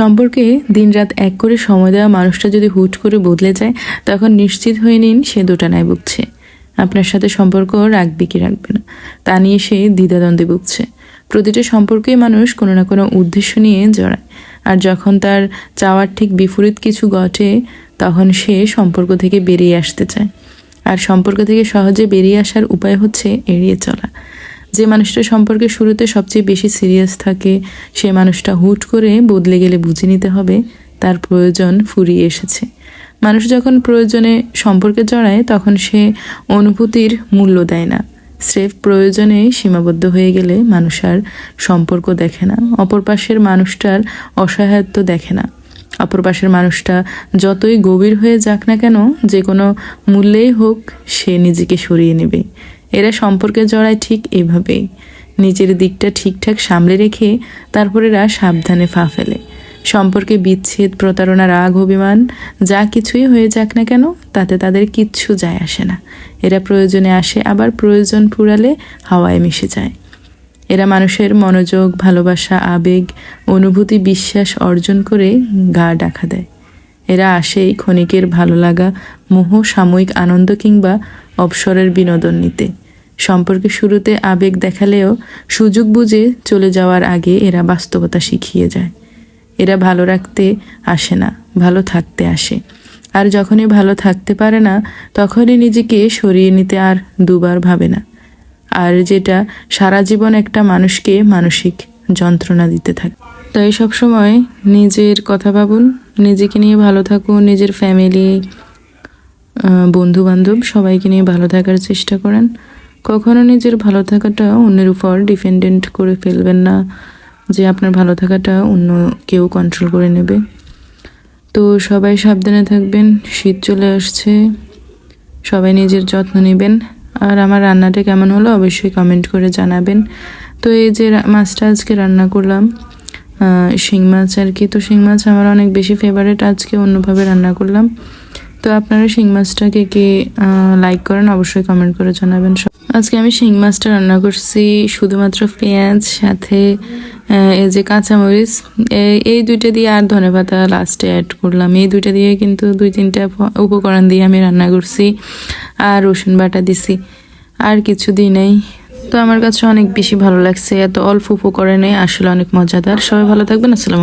সম্পর্কে দিনরাত এক করে সময় দেওয়া মানুষটা যদি হুট করে বদলে যায়, তখন নিশ্চিত হয়ে নিন সে দোটানায় ভুগছে। আপনার সাথে সম্পর্ক রাখবে কি রাখবে না, তা নিয়ে সে দ্বিধাদ্বন্দ্বে ভুগছে। প্রতিটা সম্পর্কেই মানুষ কোনো না কোনো উদ্দেশ্য নিয়ে জড়ায়। আর যখন তার চাওয়ার ঠিক বিপরীত কিছু ঘটে, তখন সে সম্পর্ক থেকে বেরিয়ে আসতে চায়। আর সম্পর্ক থেকে সহজে বেরিয়ে আসার উপায় হচ্ছে এড়িয়ে চলা। যে মানুষটা সম্পর্কে শুরুতে সবচেয়ে বেশি সিরিয়াস থাকে, সে মানুষটা হুট করে বদলে গেলে বুঝে নিতে হবে তার প্রয়োজন ফুরিয়ে এসেছে। মানুষ যখন প্রয়োজনে সম্পর্কে জড়ায়, তখন সে অনুভূতির মূল্য দেয় না। স্রেফ প্রয়োজনে সীমাবদ্ধ হয়ে গেলে মানুষ আর সম্পর্ক দেখে না। অপর পাশের মানুষটার অসহায়ত্ব দেখে না। অপর পাশের মানুষটা যতই গভীর হয়ে যাক না কেন, যে কোনো মূল্যেই হোক সে নিজেকে সরিয়ে নেবে। এরা সম্পর্কে জড়ায় ঠিক এভাবেই। নিজের দিকটা ঠিকঠাক সামলে রেখে তারপর এরা সাবধানে ফা ফেলে। সম্পর্কে বিচ্ছেদ, প্রতারণা, রাগ, অভিমান, যা কিছুই হয়ে যাক না কেন, তাতে তাদের কিচ্ছু যায় আসে না। এরা প্রয়োজনে আসে, আবার প্রয়োজন ফুরালে হাওয়ায় মিশে যায়। এরা মানুষের মনোযোগ, ভালোবাসা, আবেগ, অনুভূতি, বিশ্বাস অর্জন করে গা ডাকা দেয়। এরা আসেই ক্ষণিকের ভালো লাগা, মোহ, সাময়িক আনন্দ কিংবা অবসরের বিনোদন নিতে। সম্পর্কে শুরুতে আবেগ দেখালেও সুযোগ বুঝে চলে যাওয়ার আগে এরা বাস্তবতা শিখিয়ে যায়। এরা ভালো রাখতে আসে না, ভালো থাকতে আসে। আর যখনই ভালো থাকতে পারে না, তখনই নিজেকে সরিয়ে নিতে আর দুবার ভাবে না। আর যেটা সারা জীবন একটা মানুষকে মানসিক যন্ত্রণা দিতে থাকে। তাই সবসময় নিজের কথা ভাবুন নিজেকে নিয়ে ভালো থাকুন, নিজের ফ্যামিলি বন্ধু বান্ধব সবাইকে নিয়ে ভালো থাকার চেষ্টা করেন। কখনো নিজের ভালো থাকাটা অন্যের উপর ডিপেন্ডেন্ট করে ফেলবেন না, যে আপনার ভালো থাকাটা অন্য কেউ কন্ট্রোল করে নেবে। তো সবাই সাবধানে থাকবেন, শীত চলে আসছে, সবাই নিজের যত্ন নেবেন। আর আমার রান্নাটা কেমন হলো অবশ্যই কমেন্ট করে জানাবেন। তো এই যে মাছটা আজকে রান্না করলাম শিং মাছ আর কি। তো শিং মাছ আমার অনেক বেশি ফেভারেট আজকে অন্যভাবে রান্না করলাম। তো আপনারা শিং মাছটাকে কে লাইক করেন, অবশ্যই কমেন্ট করে জানাবেন। আজকে আমি শিং মাছটা রান্না করছি শুধুমাত্র পেঁয়াজ, সাথে এই যে কাঁচামরিচ এই- দুইটা দিয়ে আর ধনেপাতা লাস্টে অ্যাড করলাম। এই দুইটা দিয়ে কিন্তু দুই তিনটা উপকরণ দিয়ে আমি রান্না করছি। আর রসুন বাটা দিছি। আর কিছু দিই নেই। তো আমার কাছে অনেক বেশি ভালো লাগছে। এত অল্প উপকরণে আসলে অনেক মজাদার। সবাই ভালো থাকবেন। আসসালাম